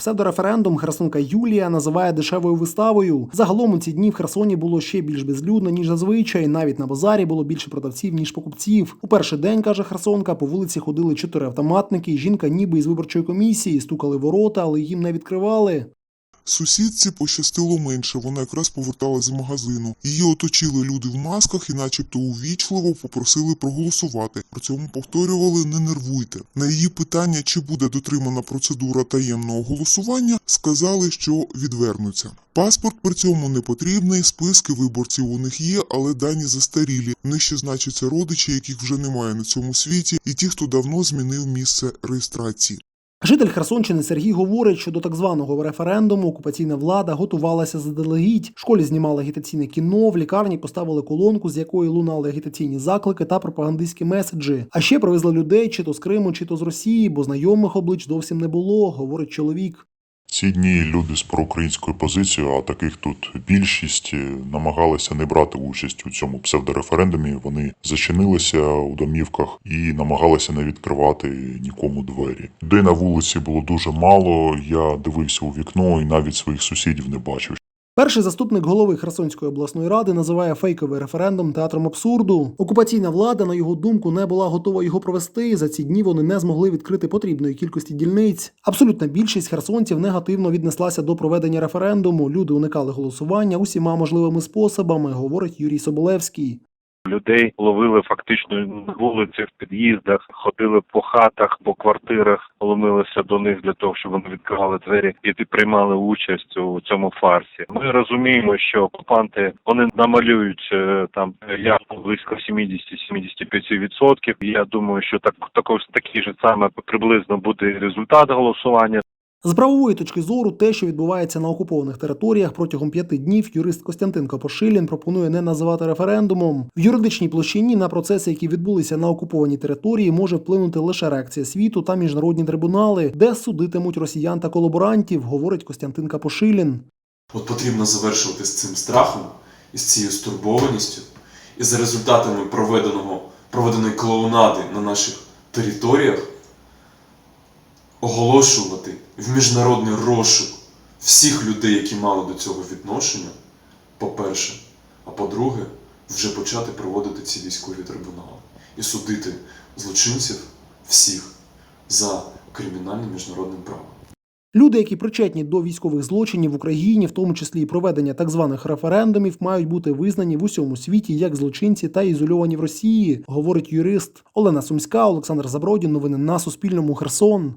Псевдореферендум Херсонка Юлія називає дешевою виставою. Загалом у ці дні в Херсоні було ще більш безлюдно, ніж зазвичай. Навіть на базарі було більше продавців, ніж покупців. У перший день, каже Херсонка, по вулиці ходили чотири автоматники. Жінка ніби із виборчої комісії стукали ворота, але їм не відкривали. Сусідці пощастило менше, вона якраз поверталась з магазину. Її оточили люди в масках і начебто увічливо попросили проголосувати. При цьому повторювали не нервуйте. На її питання, чи буде дотримана процедура таємного голосування, сказали, що відвернуться. Паспорт при цьому не потрібний, списки виборців у них є, але дані застарілі. Ще значаться родичі, яких вже немає на цьому світі, і ті, хто давно змінив місце реєстрації. Житель Херсонщини Сергій говорить, що до так званого референдуму окупаційна влада готувалася заздалегідь. В школі знімали агітаційне кіно, в лікарні поставили колонку, з якої лунали агітаційні заклики та пропагандистські меседжі. А ще привезли людей чи то з Криму, чи то з Росії, бо знайомих облич зовсім не було, говорить чоловік. Ці дні люди з проукраїнською позицією, а таких тут більшість, е, намагалися не брати участь у цьому псевдореферендумі. Вони зачинилися у домівках і намагалися не відкривати нікому двері. Людей на вулиці було дуже мало. Я дивився у вікно і навіть своїх сусідів не бачив. Перший заступник голови Херсонської обласної ради називає фейковий референдум театром абсурду. Окупаційна влада, на його думку, не була готова його провести. За ці дні вони не змогли відкрити потрібної кількості дільниць. Абсолютна більшість херсонців негативно віднеслася до проведення референдуму. Люди уникали голосування усіма можливими способами, говорить Юрій Соболевський. Людей ловили фактично на вулиці, під'їздах, ходили по хатах, по квартирах, ломилися до них для того, щоб вони відкривали двері і приймали участь у цьому фарсі. Ми розуміємо, що окупанти вони намалюють е, там явку близько 70-75%. Я думаю, що так також такий же саме приблизно буде результат голосування. З правової точки зору, те, що відбувається на окупованих територіях протягом п'яти днів, юрист Костянтин Капошилін пропонує не називати референдумом. В юридичній площині на процеси, які відбулися на окупованій території, може вплинути лише реакція світу та міжнародні трибунали, де судитимуть росіян та колаборантів, говорить Костянтин Капошилін. От потрібно завершувати з цим страхом і з цією стурбованістю, і за результатами проведеного, проведеної клоунади на наших територіях оголошувати в міжнародний розшук всіх людей, які мали до цього відношення, по-перше, а по-друге, вже почати проводити ці військові трибунали і судити злочинців всіх за кримінальним міжнародним правом. Люди, які причетні до військових злочинів в Україні, в тому числі і проведення так званих референдумів, мають бути визнані в усьому світі як злочинці та ізольовані в Росії, говорить юрист Олена Сумська, Олександр Забродін. Новини на Суспільному. Херсон.